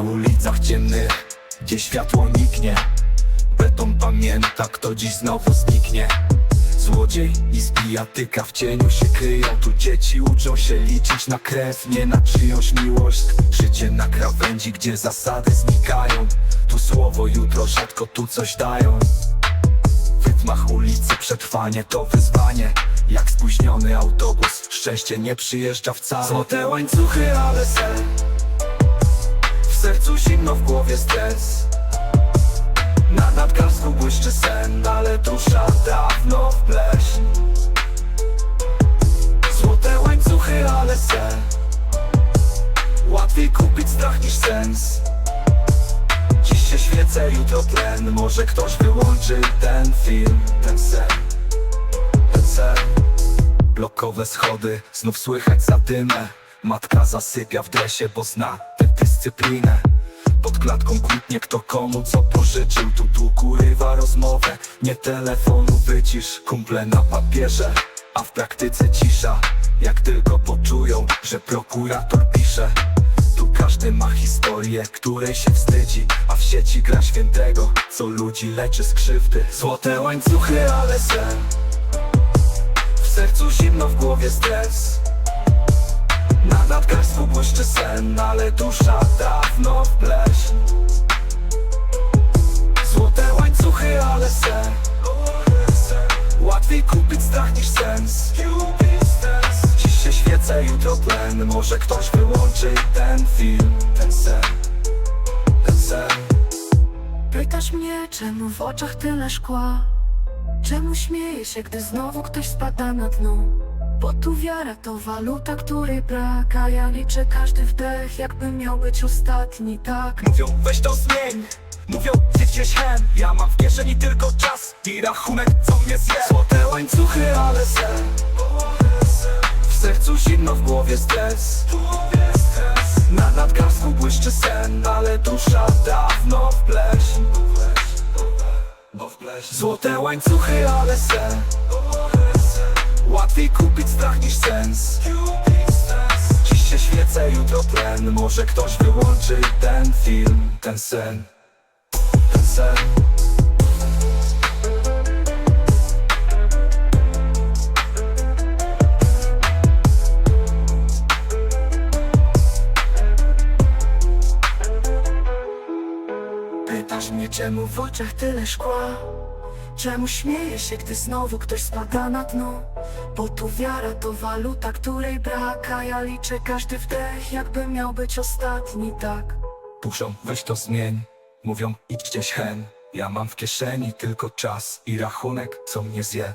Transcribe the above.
ulicach ciemnych, gdzie światło niknie. Beton pamięta, kto dziś znowu zniknie. Złodziej i zbijatyka w cieniu się kryją. Tu dzieci uczą się liczyć na krew, nie na czyjąś miłość. Życie na krawędzi, gdzie zasady znikają. Tu słowo, jutro rzadko tu coś dają. W ulicy przetrwanie to wyzwanie. Jak spóźniony autobus, szczęście nie przyjeżdża wcale. Złote łańcuchy, ale sen sercu zimno, w głowie stres. Na nadgarstku błyszczy sen, ale dusza dawno w pleśń. Złote łańcuchy, ale sen Łatwiej kupić strach niż sens. Dziś się świecę, jutro tlen. Może ktoś wyłączy ten film, ten sen. Ten sen. Blokowe schody, znów słychać zadymę. Matka zasypia w dresie, bo zna dyscyplinę. Pod klatką kłótnie kto komu co pożyczył. Tu dług urywa rozmowę. Nie telefonu wycisz, kumple na papierze. A w praktyce cisza. Jak tylko poczują, że prokurator pisze. Tu każdy ma historię, której się wstydzi. A w sieci gra świętego, co ludzi leczy z krzywdy. Złote łańcuchy, ale sen. W sercu zimno, w głowie stres Na nadgarstku błyszczy sen, ale dusza dawno w pleśń Złote łańcuchy, ale sen Łatwiej kupić strach niż sens Dziś się świecę, jutro tlen Może ktoś wyłączy ten film Ten sen Ten sen Pytasz mnie, czemu w oczach tyle szkła? Czemu śmieję się, gdy znowu ktoś spada na dno? Bo tu wiara to waluta, której brak A ja liczę każdy wdech, jakby miał być ostatni, tak? Mówią weź to zmień. Mówią gdzieś hen. Ja mam w kieszeni tylko czas I rachunek co mnie zje. Złote łańcuchy, ale sen W sercu zimno, w głowie stres. Na nadgarstku błyszczy sen Ale dusza dawno w pleśń. Złote łańcuchy, ale sen Łatwiej kupić strach niż sens. Dziś się świecę, jutro tlen Może ktoś wyłączy ten film, ten sen. Ten sen. Pytasz mnie, czemu w oczach tyle szkła? Czemu śmieję się, gdy znowu ktoś spada na dno? Bo tu wiara to waluta, której brak A ja liczę każdy wdech, jakby miał być ostatni, tak? Puszą, weź to zmień Mówią, idź gdzieś hen Ja mam w kieszeni tylko czas I rachunek, co mnie zje